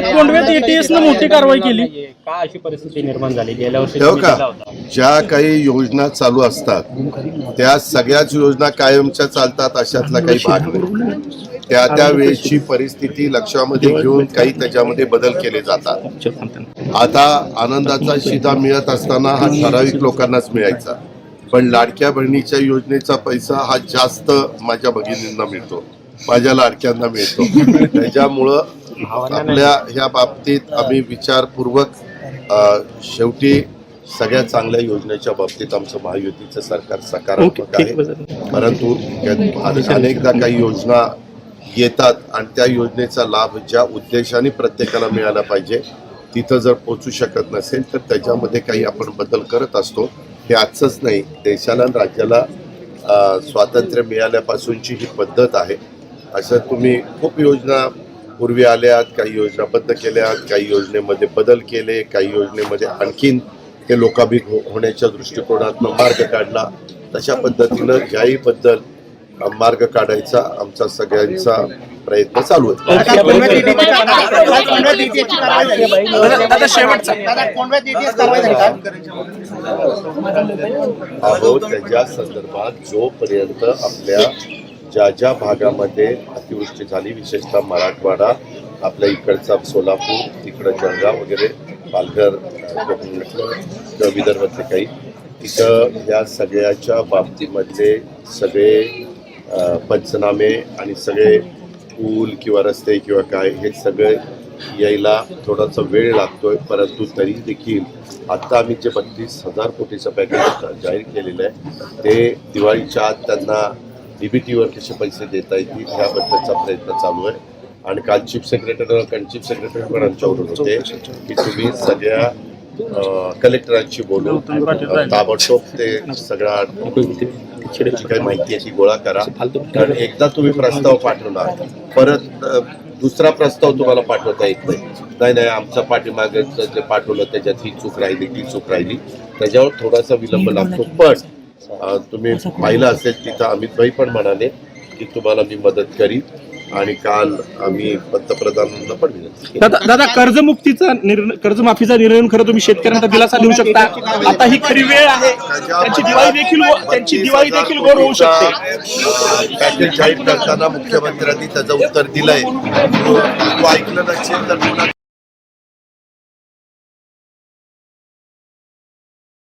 आहेत कोंडव्यात एटीएस न मोठी कारवाई केली. का अशी परिस्थिती निर्माण झाली? गेल्या वर्षी ठेव तुम्ही का? होता. ज्या काही योजना चालू असतात त्या सगळ्याच योजना कायमच्या चालतात अशातला काही भाग नाही. त्या त्या वेळेची परिस्थिती लक्षामध्ये घेऊन काही त्याच्यामध्ये बदल केले जातात. आता आनंदाचा शिधा मिळत असताना हा ठराविक लोकांनाच मिळायचा. पण लाडक्या बहिणीच्या योजनेचा पैसा हा जास्त माझ्या भगिनींना मिळतो. माझ्या लाडक्यांना मिळतो. त्याच्यामुळं आपल्या ह्या बाबतीत आम्ही विचारपूर्वक शेवटी सगळ्या चांगल्या योजनेच्या बाबतीत आमचं महायुतीचं सरकार सकारात्मक आहे. परंतु अनेकदा काही योजना येतात आणि त्या योजनेचा लाभ ज्या उद्देशाने प्रत्येकाला मिळाला पाहिजे तिथं जर पोचू शकत नसेल तर त्याच्यामध्ये काही आपण बदल करत असतो. हे आजचंच नाही देशाला आणि राज्याला स्वातंत्र्य मिळाल्यापासूनची ही पद्धत आहे. असं तुम्ही खूप योजना पूर्वी आल्यात काही योजना बंद केल्यात काही योजनेमध्ये बदल केले काही योजनेमध्ये आणखीन ते लोकाभिक हो- होण्याच्या दृष्टिकोनातनं मार्ग काढला तशा पद्धतीनं ह्याही बद्दल अ, मार्ग काढायचा आमचा सगळ्यांचा प्रयत्न चालू आहे? अहो त्याच्या संदर्भात जोपर्यंत आपल्या ज्या ज्या भागामध्ये अतिवृष्टी झाली विशेषतः मराठवाडा आपल्या इकडचा सोलापूर तिकडं जळगाव वगैरे पालघर किंवा विदर्भातले काही तिथं या सगळ्याच्या बाबतीमधले सगळे पंचनामे आणि सगळे पूल किंवा रस्ते किंवा काय हे सगळे यायला थोडासा वेळ लागतोय परंतु तरी देखील आता आम्ही जे बत्तीस हजार कोटीचं पॅकेज जाहीर केलेलं आहे ते दिवाळीच्या आत त्यांना डीबीटीवर कसे पैसे देता येतील ह्याबद्दलचा प्रयत्न चालू आहे. आणि काल चीफ सेक्रेटरी चीफ सेक्रेटरी पण आमच्यावरून होते की तुम्ही सगळ्या कलेक्टरांशी बोलून ताबडतोब ते सगळा काही माहिती अशी गोळा करा. कारण एकदा तुम्ही प्रस्ताव पाठवणार परत दुसरा प्रस्ताव तुम्हाला पाठवता येत नाही. नाही नाही आमचा पाठीमागे जे पाठवलं त्याच्यात ही चूक राहिली ती चूक राहिली. त्याच्यावर थोडासा विलंब लागतो. पण तुम्ही पाहिलं असेल तिथं अमित भाई पण म्हणाले की तुम्हाला मी मदत करीन आणि काल आम्ही पंतप्रधानांना पण विनंती. दादा दादा कर्जमुक्तीचा निर्णय कर्जमाफीचा निर्णय खरं तुम्ही शेतकऱ्यांना दिलासा देऊ शकता. आता ही खरी वेळ आहे. त्यांची दिवाळी देखील त्यांची दिवाळी देखील गोड होऊ शकते. पॅकेज जाहीर करताना मुख्यमंत्र्यांनी त्याचं उत्तर दिलंय. तू ऐकलं नसेल तर